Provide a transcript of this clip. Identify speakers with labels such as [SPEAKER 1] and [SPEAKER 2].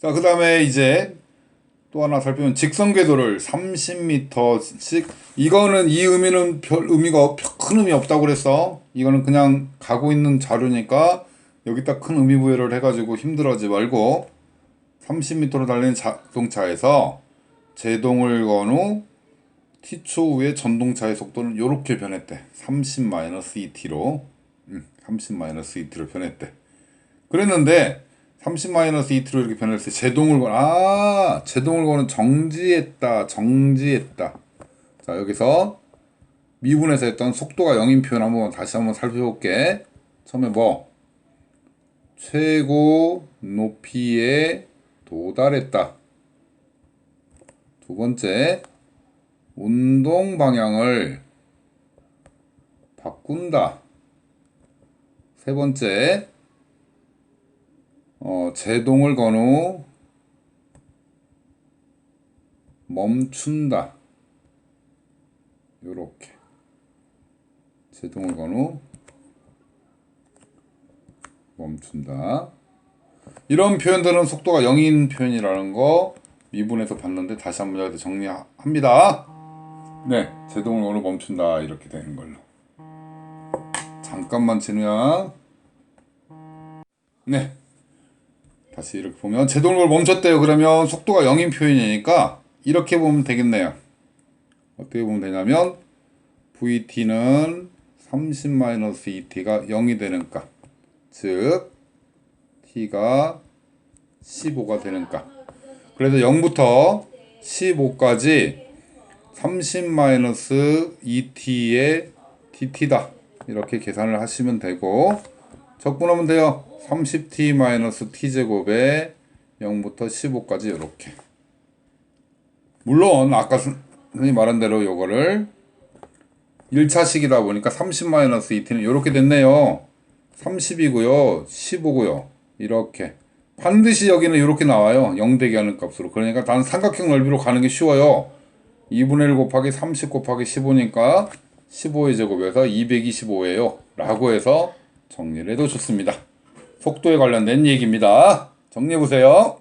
[SPEAKER 1] 자, 그 다음에 이제 또 하나 살펴보면 직선 궤도를 30m씩 이거는 이 의미는 별 의미가 없- 큰 의미 없다고 그랬어. 이거는 그냥 가고 있는 자료니까 여기다 큰 의미 부여를 해가지고 힘들어하지 말고 30m로 달리는 자동차에서 제동을 건 후 t초 후에 전동차의 속도는 이렇게 변했대. 30-ET로. 음, 30-ET로 변했대. 그랬는데 30-ET로 이렇게 변했을 때 제동을 건, 아, 제동을 거는 정지했다, 정지했다. 자, 여기서 미분에서 했던 속도가 0인 표현 한번 다시 한번 살펴볼게. 처음에 뭐? 최고 높이에 도달했다. 두 번째, 운동 방향을 바꾼다. 세 번째, 어, 제동을 건 후 멈춘다. 요렇게. 제동을 건 후 멈춘다. 이런 표현들은 속도가 0인 표현이라는 거 미분에서 봤는데 다시 한번 여기다 정리합니다. 네, 제동을 건후 멈춘다. 이렇게 되는 걸로. 잠깐만 진우야. 네. 다시 이렇게 보면 제동을 멈췄대요. 그러면 속도가 0인 표현이니까 이렇게 보면 되겠네요. 어떻게 보면 되냐면 VT는 30-ET가 0이 되는 값. 즉 T가 15가 되는 값. 그래서 0부터 15까지 30-ET의 DT다. 이렇게 계산을 하시면 되고 적분하면 돼요. 30t-t 제곱에 0부터 15까지 이렇게. 물론 아까 선생님 말한 대로 요거를 1차식이다 보니까 30-2t는 이렇게 됐네요. 30이고요. 15고요. 이렇게. 반드시 여기는 이렇게 나와요. 0 되게 하는 값으로. 그러니까 단 삼각형 넓이로 가는 게 쉬워요. 2분의 1 곱하기 30 곱하기 15니까 15의 제곱에서 225예요. 라고 해서 정리를 해도 좋습니다. 속도에 관련된 얘기입니다. 정리해 보세요.